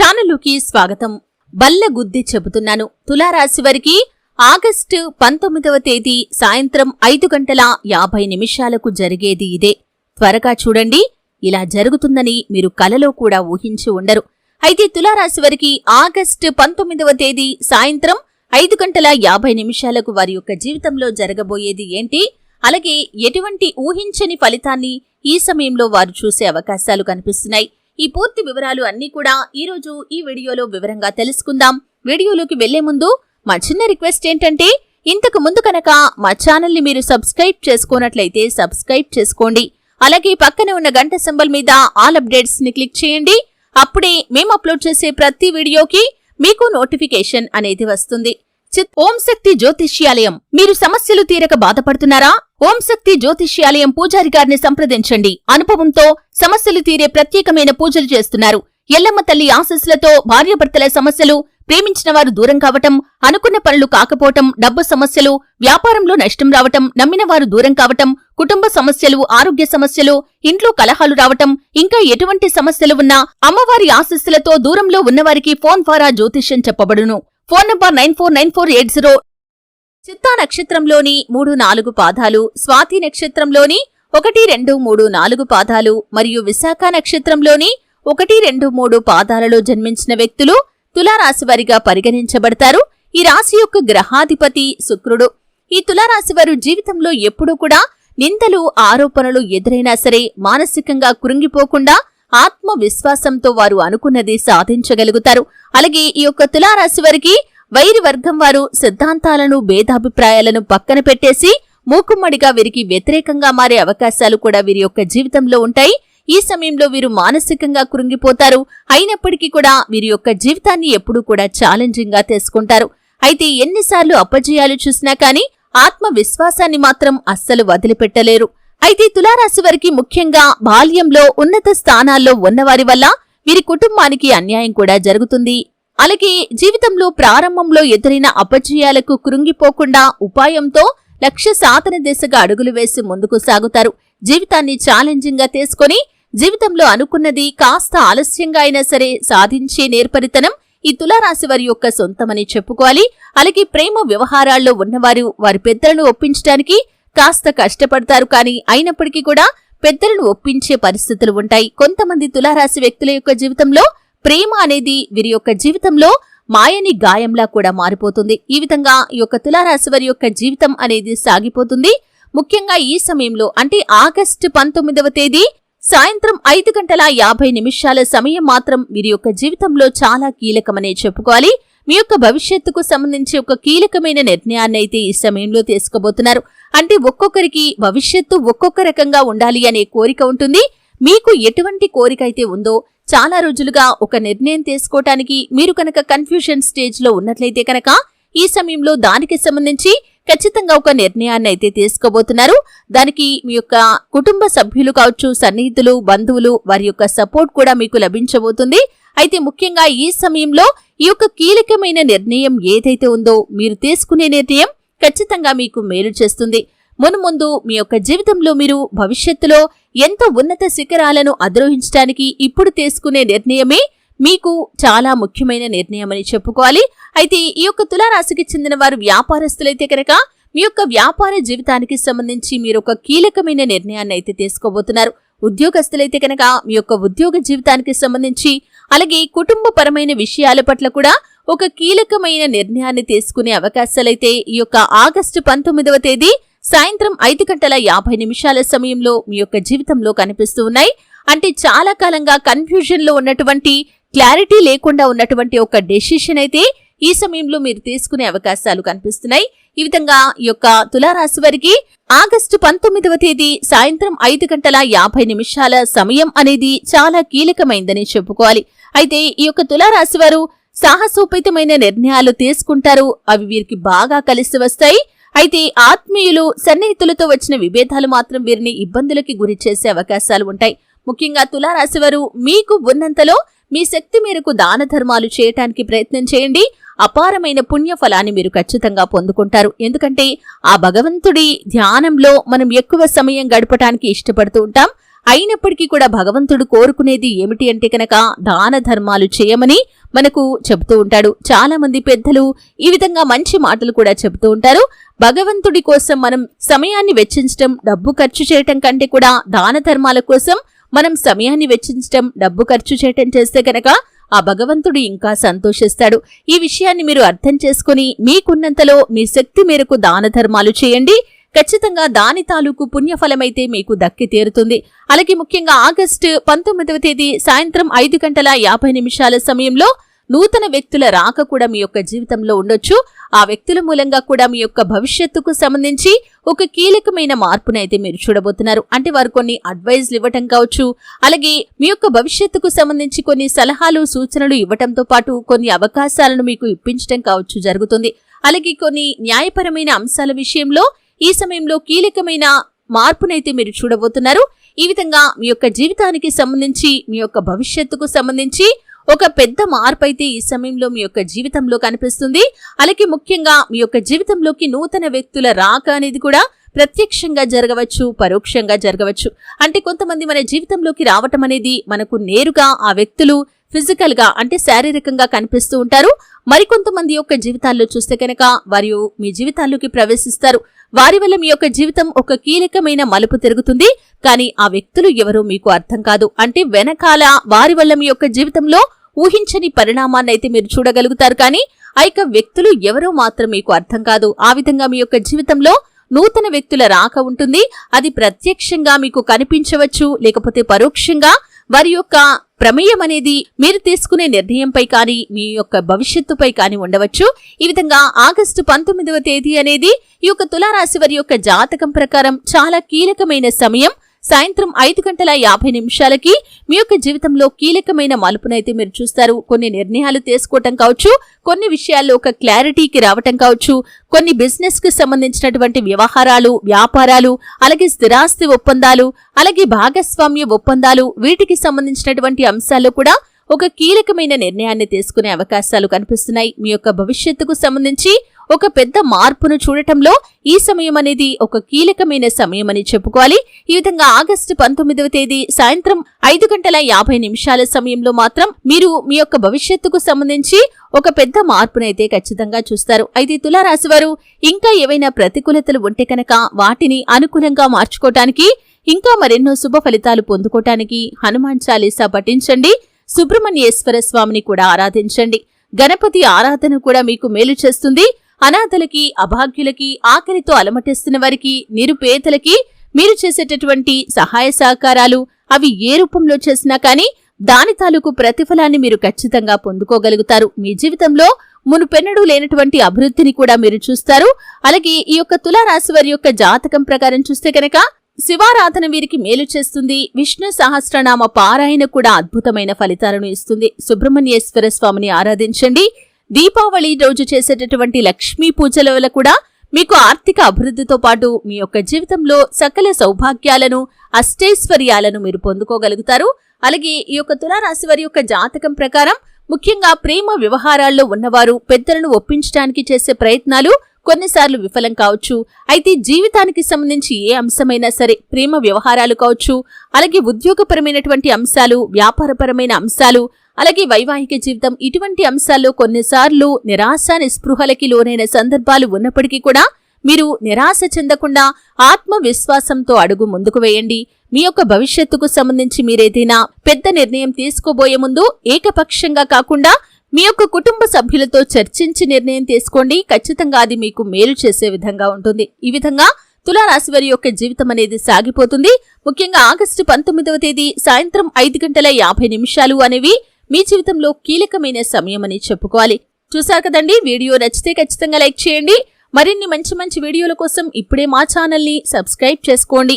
ఛానలుకి స్వాగతం. బల్ల గుద్ది చెబుతున్నాను. తులారాశి వారికి ఆగస్టు పంతొమ్మిదవ తేదీ సాయంత్రం ఐదు గంటల యాభై నిమిషాలకు జరిగేది ఇదే. త్వరగా చూడండి. ఇలా జరుగుతుందని మీరు కలలో కూడా ఊహించి ఉండరు. అయితే తులారాశి వారికి ఆగస్టు పంతొమ్మిదవ తేదీ సాయంత్రం ఐదు గంటల యాభై నిమిషాలకు వారి యొక్క జీవితంలో జరగబోయేది ఏంటి? అలాగే ఎటువంటి ఊహించని ఫలితాన్ని ఈ సమయంలో వారు చూసే అవకాశాలు కనిపిస్తున్నాయి. ఈ పూర్తి వివరాలు అన్నీ కూడా ఈ రోజు ఈ వీడియోలో వివరంగా తెలుసుకుందాం. వీడియోలోకి వెళ్ళే ముందు మా చిన్న రిక్వెస్ట్ ఏంటంటే ఇంతకు ముందు కనుక మా ఛానల్ని మీరు సబ్స్క్రైబ్ చేసుకున్నట్లయితే సబ్స్క్రైబ్ చేసుకోండి. అలాగే పక్కనే ఉన్న గంట సింబల్ మీద ఆల్ అప్డేట్స్ని క్లిక్ చేయండి. అప్పుడే మేము అప్లోడ్ చేసే ప్రతి వీడియోకి మీకు నోటిఫికేషన్ అనేది వస్తుంది. చిత్ ఓం శక్తి జ్యోతిష్యాలయం. మీరు సమస్యలు తీరక బాధపడుతున్నారా? ఓంశక్తి జ్యోతిష్యాలయం పూజారి గారిని సంప్రదించండి. అనుభవంతో సమస్యలు తీరే ప్రత్యేకమైన పూజలు చేస్తున్నారు. ఎల్లమ్మ తల్లి ఆశస్సులతో భార్యాభర్తల సమస్యలు ప్రేమించిన వారు దూరం కావటం అనుకున్న పనులు కాకపోవటం డబ్బు సమస్యలు వ్యాపారంలో నష్టం రావటం నమ్మిన వారు దూరం కావటం కుటుంబ సమస్యలు ఆరోగ్య సమస్యలు ఇంట్లో కలహాలు రావటం ఇంకా ఎటువంటి సమస్యలు ఉన్నా అమ్మవారి ఆశస్సులతో దూరంలో ఉన్నవారికి ఫోన్ ద్వారా జ్యోతిష్యం చెప్పబడును. Phone number nine four nine four eight zero చిత్తా నక్షత్రంలోని మూడు నాలుగు పాదాలు స్వాతి నక్షత్రంలోని ఒకటి రెండు మూడు నాలుగు పాదాలు మరియు విశాఖ నక్షత్రంలోని ఒకటి రెండు మూడు పాదాలలో జన్మించిన వ్యక్తులు తులారాశి వారిగా పరిగణించబడతారు. ఈ రాశి యొక్క గ్రహాధిపతి శుక్రుడు. ఈ తులారాశివారు జీవితంలో ఎప్పుడూ కూడా నిందలు ఆరోపణలు ఎదురైనా సరే మానసికంగా కృంగిపోకుండా ఆత్మవిశ్వాసంతో వారు అనుకున్నది సాధించగలుగుతారు. అలాగే ఈ యొక్క తులారాశి వారికి వైరి వర్గం వారు సిద్ధాంతాలను భేదాభిప్రాయాలను పక్కన పెట్టేసి మూకుమ్మడిగా వీరికి వ్యతిరేకంగా మారే అవకాశాలు కూడా వీరి యొక్క జీవితంలో ఉంటాయి. ఈ సమయంలో వీరు మానసికంగా కృంగిపోతారు. అయినప్పటికీ కూడా వీరి యొక్క జీవితాన్ని ఎప్పుడూ కూడా ఛాలెంజింగ్గా తీసుకుంటారు. అయితే ఎన్నిసార్లు అపజయాలు చూసినా కానీ ఆత్మవిశ్వాసాన్ని మాత్రం అస్సలు వదిలిపెట్టలేరు. అయితే తులారాశి వారికి ముఖ్యంగా బాల్యంలో ఉన్నత స్థానాల్లో ఉన్నవారి వల్ల వీరి కుటుంబానికి అన్యాయం కూడా జరుగుతుంది. అలాగే జీవితంలో ప్రారంభంలో ఎదురైన అపజయాలకు కృంగిపోకుండా ఉపాయంతో లక్ష్య సాధన దిశగా అడుగులు వేసి ముందుకు సాగుతారు. జీవితాన్ని ఛాలెంజింగ్గా తీసుకొని జీవితంలో అనుకున్నది కాస్త ఆలస్యంగా అయినా సరే సాధించే నేర్పరితనం ఈ తులారాశి వారి యొక్క సొంతమని చెప్పుకోవాలి. అలాగే ప్రేమ వ్యవహారాల్లో ఉన్నవారు వారి పెద్దలను ఒప్పించడానికి కాస్త కష్టపడతారు కానీ అయినప్పటికీ కూడా పెద్దలను ఒప్పించే పరిస్థితులు ఉంటాయి. కొంతమంది తులారాశి వ్యక్తుల యొక్క జీవితంలో ప్రేమ అనేది వీరి యొక్క జీవితంలో మాయని గాయంలా కూడా మారిపోతుంది. ఈ విధంగా ఈ యొక్క తులారాశి వారి యొక్క జీవితం అనేది సాగిపోతుంది. ముఖ్యంగా ఈ సమయంలో అంటే ఆగస్టు పంతొమ్మిదవ తేదీ సాయంత్రం ఐదు గంటల యాభై నిమిషాల సమయం మాత్రం వీరి యొక్క జీవితంలో చాలా కీలకమనే చెప్పుకోవాలి. మీ యొక్క భవిష్యత్తుకు సంబంధించి ఒక కీలకమైన నిర్ణయాన్ని అయితే ఈ సమయంలో తీసుకోబోతున్నారు. అంటే ఒక్కొక్కరికి భవిష్యత్తు ఒక్కొక్క రకంగా ఉండాలి అనే కోరిక ఉంటుంది. మీకు ఎటువంటి కోరిక అయితే ఉందో చాలా రోజులుగా ఒక నిర్ణయం తీసుకోవటానికి మీరు కనుక కన్ఫ్యూషన్ స్టేజ్లో ఉన్నట్లయితే కనుక ఈ సమయంలో దానికి సంబంధించి ఖచ్చితంగా ఒక నిర్ణయాన్ని అయితే తీసుకోబోతున్నారు. దానికి మీ యొక్క కుటుంబ సభ్యులు కావచ్చు సన్నిహితులు బంధువులు వారి యొక్క సపోర్ట్ కూడా మీకు లభించబోతుంది. అయితే ముఖ్యంగా ఈ సమయంలో ఈ యొక్క కీలకమైన నిర్ణయం ఏదైతే ఉందో మీరు తీసుకునే నిర్ణయం ఖచ్చితంగా మీకు మేలు చేస్తుంది. మున్ముందు మీ యొక్క జీవితంలో మీరు భవిష్యత్తులో ఎంతో ఉన్నత శిఖరాలను అధిరోహించడానికి ఇప్పుడు తీసుకునే నిర్ణయమే మీకు చాలా ముఖ్యమైన నిర్ణయం అని చెప్పుకోవాలి. అయితే ఈ యొక్క తులారాశికి చెందిన వారు వ్యాపారస్తులైతే కనుక మీ యొక్క వ్యాపార జీవితానికి సంబంధించి మీరు ఒక కీలకమైన నిర్ణయాన్ని అయితే తీసుకోబోతున్నారు. ఉద్యోగస్తులైతే కనుక మీ యొక్క ఉద్యోగ జీవితానికి సంబంధించి అలాగే కుటుంబపరమైన విషయాల పట్ల కూడా ఒక కీలకమైన నిర్ణయాన్ని తీసుకునే అవకాశాలైతే ఈ యొక్క ఆగస్టు పంతొమ్మిదవ తేదీ సాయంత్రం ఐదు గంటల యాభై నిమిషాల సమయంలో మీ యొక్క జీవితంలో కనిపిస్తూ ఉన్నాయి. అంటే చాలా కాలంగా కన్ఫ్యూజన్లో ఉన్నటువంటి క్లారిటీ లేకుండా ఉన్నటువంటి ఒక డెసిషన్ అయితే ఈ సమయంలో మీరు తీసుకునే అవకాశాలు కనిపిస్తున్నాయి. ఈ విధంగా ఈ యొక్క తులారాశి వారికి ఆగస్టు పంతొమ్మిదవ తేదీ సాయంత్రం ఐదు గంటల యాభై నిమిషాల సమయం అనేది చాలా కీలకమైందని చెప్పుకోవాలి. అయితే ఈ యొక్క తులారాశి వారు సాహసోపేతమైన నిర్ణయాలు తీసుకుంటారు. అవి వీరికి బాగా కలిసి వస్తాయి. అయితే ఆత్మీయులు సన్నిహితులతో వచ్చిన విభేదాలు మాత్రం వీరిని ఇబ్బందులకి గురి చేసే అవకాశాలు ఉంటాయి. ముఖ్యంగా తులారాశివారు మీకు ఉన్నంతలో మీ శక్తి మేరకు దాన ధర్మాలు చేయటానికి ప్రయత్నం చేయండి. అపారమైన పుణ్య ఫలాన్ని మీరు ఖచ్చితంగా పొందుకుంటారు. ఎందుకంటే ఆ భగవంతుడి ధ్యానంలో మనం ఎక్కువ సమయం గడపటానికి ఇష్టపడుతూ ఉంటాం. అయినప్పటికీ కూడా భగవంతుడు కోరుకునేది ఏమిటి అంటే కనుక దాన ధర్మాలు చేయమని మనకు చెబుతూ ఉంటాడు. చాలా మంది పెద్దలు ఈ విధంగా మంచి మాటలు కూడా చెబుతూ ఉంటారు. భగవంతుడి కోసం మనం సమయాన్ని వెచ్చించటం డబ్బు ఖర్చు చేయటం కంటే కూడా దాన ధర్మాల కోసం మనం సమయాన్ని వెచ్చించటం డబ్బు ఖర్చు చేయటం చేస్తే కనుక ఆ భగవంతుడు ఇంకా సంతోషిస్తాడు. ఈ విషయాన్ని మీరు అర్థం చేసుకుని మీకున్నంతలో మీ శక్తి మేరకు దాన ధర్మాలు చేయండి. ఖచ్చితంగా దాని తాలూకు పుణ్యఫలమైతే మీకు దక్కి తీరుతుంది. అలాగే ముఖ్యంగా ఆగస్టు పంతొమ్మిదవ తేదీ సాయంత్రం ఐదు గంటల యాభై నిమిషాల సమయంలో నూతన వ్యక్తుల రాక కూడా మీ యొక్క జీవితంలో ఉండొచ్చు. ఆ వ్యక్తుల మూలంగా కూడా మీ యొక్క భవిష్యత్తుకు సంబంధించి ఒక కీలకమైన మార్పునైతే మీరు చూడబోతున్నారు. అంటే వారు కొన్ని అడ్వైజ్లు ఇవ్వటం కావచ్చు అలాగే మీ యొక్క భవిష్యత్తుకు సంబంధించి కొన్ని సలహాలు సూచనలు ఇవ్వటంతో పాటు కొన్ని అవకాశాలను మీకు ఇప్పించటం కావచ్చు జరుగుతుంది. అలాగే కొన్ని న్యాయపరమైన అంశాల విషయంలో ఈ సమయంలో కీలకమైన మార్పునైతే మీరు చూడబోతున్నారు. ఈ విధంగా మీ యొక్క జీవితానికి సంబంధించి మీ యొక్క భవిష్యత్తుకు సంబంధించి ఒక పెద్ద మార్పు అయితే ఈ సమయంలో మీ యొక్క జీవితంలో కనిపిస్తుంది. అలాగే ముఖ్యంగా మీ యొక్క జీవితంలోకి నూతన వ్యక్తుల రాక అనేది కూడా ప్రత్యక్షంగా జరగవచ్చు పరోక్షంగా జరగవచ్చు. అంటే కొంతమంది మన జీవితంలోకి రావటం అనేది మనకు నేరుగా ఆ వ్యక్తులు ఫిజికల్గా అంటే శారీరకంగా కనిపిస్తూ ఉంటారు. మరికొంతమంది యొక్క జీవితాల్లో చూస్తే కనుక వారు మీ జీవితాల్లోకి ప్రవేశిస్తారు. వారి వల్ల మీ యొక్క జీవితం ఒక కీలకమైన మలుపు తిరుగుతుంది. కానీ ఆ వ్యక్తులు ఎవరో మీకు అర్థం కాదు. అంటే వెనకాల వారి వల్ల మీ యొక్క జీవితంలో ఊహించని పరిణామాన్ని అయితే మీరు చూడగలుగుతారు. కానీ ఆ యొక్క వ్యక్తులు ఎవరో మాత్రం మీకు అర్థం కాదు. ఆ విధంగా మీ యొక్క జీవితంలో నూతన వ్యక్తుల రాక ఉంటుంది. అది ప్రత్యక్షంగా మీకు కనిపించవచ్చు లేకపోతే పరోక్షంగా. వారి యొక్క ప్రమేయం అనేది మీరు తీసుకునే నిర్ణయంపై కానీ మీ యొక్క భవిష్యత్తుపై కానీ ఉండవచ్చు. ఈ విధంగా ఆగస్టు పంతొమ్మిదవ తేదీ అనేది ఈ యొక్క తులారాశి వారి యొక్క జాతకం ప్రకారం చాలా కీలకమైన సమయం. సాయంత్రం ఐదు గంటల యాభై నిమిషాలకి మీ యొక్క జీవితంలో కీలకమైన మలుపునైతే మీరు చూస్తారు. కొన్ని నిర్ణయాలు తీసుకోవటం కావచ్చు కొన్ని విషయాల్లో ఒక క్లారిటీకి రావటం కావచ్చు కొన్ని బిజినెస్కి సంబంధించినటువంటి వ్యవహారాలు వ్యాపారాలు అలాగే స్థిరాస్తి ఒప్పందాలు అలాగే భాగస్వామ్య ఒప్పందాలు వీటికి సంబంధించినటువంటి అంశాల్లో కూడా ఒక కీలకమైన నిర్ణయాన్ని తీసుకునే అవకాశాలు కనిపిస్తున్నాయి. మీ యొక్క భవిష్యత్తుకు సంబంధించి ఒక పెద్ద మార్పును చూడటంలో ఈ సమయం అనేది ఒక కీలకమైన సమయమని చెప్పుకోవాలి. ఈ విధంగా ఆగస్టు పంతొమ్మిదవ తేదీ సాయంత్రం ఐదు గంటల యాభై నిమిషాల సమయంలో మాత్రం మీరు మీ యొక్క భవిష్యత్తుకు సంబంధించి ఒక పెద్ద మార్పునైతే ఖచ్చితంగా చూస్తారు. అయితే తులారాశి వారు ఇంకా ఏవైనా ప్రతికూలతలు ఉంటే కనుక వాటిని అనుకూలంగా మార్చుకోవటానికి ఇంకా మరెన్నో శుభ ఫలితాలు పొందుకోవటానికి హనుమాన్ చాలీసా పఠించండి. సుబ్రహ్మణ్యేశ్వర స్వామిని కూడా ఆరాధించండి. గణపతి ఆరాధన కూడా మీకు మేలు చేస్తుంది. అనాథలకి అభాగ్యులకి ఆకలితో అలమటిస్తున్న వారికి నిరుపేదలకి మీరు చేసేటటువంటి సహాయ సహకారాలు అవి ఏ రూపంలో చేసినా కానీ దాని తాలూకు ప్రతిఫలాన్ని మీరు ఖచ్చితంగా పొందుకోగలుగుతారు. మీ జీవితంలో మునుపెన్నడూ లేనటువంటి అభివృద్ధిని కూడా మీరు చూస్తారు. అలాగే ఈ యొక్క తులారాశి వారి యొక్క జాతకం ప్రకారం చూస్తే కనుక శివారాధన వీరికి మేలు చేస్తుంది. విష్ణు సహస్రనామ పారాయణ కూడా అద్భుతమైన ఫలితాలను ఇస్తుంది. సుబ్రహ్మణ్యేశ్వర స్వామిని ఆరాధించండి. దీపావళి రోజు చేసేటటువంటి లక్ష్మీ పూజల వల్ల కూడా మీకు ఆర్థిక అభివృద్ధితో పాటు మీ యొక్క జీవితంలో సకల సౌభాగ్యాలను అష్టైశ్వర్యాలను మీరు పొందుకోగలుగుతారు. అలాగే ఈ యొక్క తులారాశి వారి యొక్క జాతకం ప్రకారం ముఖ్యంగా ప్రేమ వ్యవహారాల్లో ఉన్నవారు పెద్దలను ఒప్పించడానికి చేసే ప్రయత్నాలు కొన్నిసార్లు విఫలం కావచ్చు. అయితే జీవితానికి సంబంధించి ఏ అంశమైనా సరే ప్రేమ వ్యవహారాలు కావచ్చు. అలాగే ఉద్యోగపరమైనటువంటి అంశాలు వ్యాపారపరమైన అంశాలు అలాగే వైవాహిక జీవితం ఇటువంటి అంశాల్లో కొన్నిసార్లు నిరాశ నిస్పృహలకి లోనైన సందర్భాలు ఉన్నప్పటికీ కూడా మీరు నిరాశ చెందకుండా ఆత్మవిశ్వాసంతో అడుగు ముందుకు వేయండి. మీ యొక్క భవిష్యత్తుకు సంబంధించి మీరేదైనా పెద్ద నిర్ణయం తీసుకోబోయే ముందు ఏకపక్షంగా కాకుండా మీ యొక్క కుటుంబ సభ్యులతో చర్చించి నిర్ణయం తీసుకోండి. ఖచ్చితంగా అది మీకు మేలు చేసే విధంగా ఉంటుంది. ఈ విధంగా తులారాశి వారి యొక్క జీవితం అనేది సాగిపోతుంది. ముఖ్యంగా ఆగస్టు పంతొమ్మిదవ తేదీ సాయంత్రం ఐదు గంటల యాభై నిమిషాలు అనేవి మీ జీవితంలో కీలకమైన సమయం అని చెప్పుకోవాలి. చూసారు కదండి? వీడియో నచ్చితే ఖచ్చితంగా లైక్ చేయండి. మరిన్ని మంచి మంచి వీడియోల కోసం ఇప్పుడే మా ఛానల్ని సబ్స్క్రైబ్ చేసుకోండి.